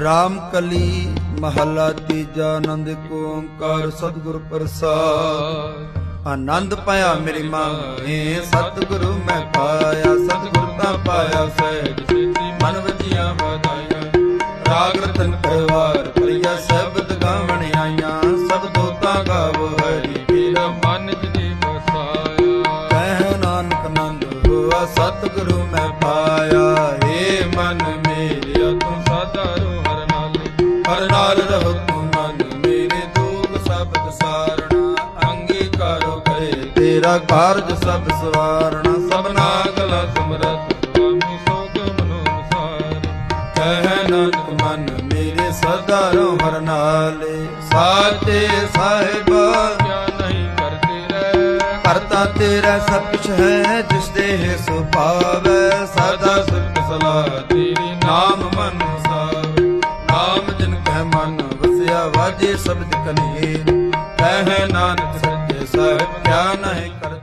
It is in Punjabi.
ਰਾਮ ਕਲੀ ਮਹੱਲਾ ਤੀਜਾ ਆਨੰਦ ਕੋ ਓੰਕਾਰ ਸਤਿਗੁਰ ਪ੍ਰਸਾਦ। ਆਨੰਦ ਪਾਇਆ ਮੇਰੀ ਮਾਂਗੇ ਸਤਿਗੁਰੂ ਮੈਂ ਪਾਇਆ, ਸਤਿਗੁਰ ਤਾਂ ਪਾਇਆ ਸਹਿਜ ਸਿੱਧੀ, ਮਨ ਵਜੀਆਂ ਵਧਾਈਆਂ ਰਾਗ ਰਤਨ ਪਰਵਾਰ ਪ੍ਰਿਆ ਸ਼ਬਦ ਗਾਵਣ ਆਈਆਂ। ਸਭ ਦੋਤਾ ਗਾਵੋ ਹਰੀ ਵੀਰਾ, ਮਨ ਜਿਨੇ ਵਸਾਇਆ। ਕਹਿ ਨਾਨਕ ਨੰਦ ਹੋਆ, ਸਤਿਗੁਰੂ ਮੈਂ ਪਾਇਆ। ਹਰ ਨਾਲ ਰਹੋ ਮਨ ਮੇਰੇ ਦੁਖ ਸਭ ਸਾਰਣਾ ਅੰਗੀਕਾਰੋ ਕਰੇ ਤੇਰਾ ਕਾਰਜ ਸਭ ਸਵਾਰਣਾ ਸਭਨਾ ਸਮਰਤ ਸੁਆਮੀ ਸੋਗ ਮਨੋ ਵਿਸਾਰ ਕਹਿ ਨਾਨਕ ਮਨ ਮੇਰੇ ਸਦਾ ਰੋ ਹਰ ਨਾਲੇ ਸਾਚੇ ਸਾਹਿਬਾ। ਕਰਤੇ ਰਹਿ। ਤੇਰਾ ਸਭ ਕੁਛ ਹੈ ਜਿਸ ਦੇ ਸੋ ਸਦਾ ਸਿਫਤ ਸਲਾਹ ਤੇਰੀ ਨਾਮ ਮਨ। ਵਸਿਆ ਵਾਜੇ ਸ਼ਬਦ ਕਨੇ ਕਹਿ ਨਾਨਕ ਸੱਚੇ ਸਾਹਿਬ ਕਿਆ ਨਹੀਂ ਕਰਤੇ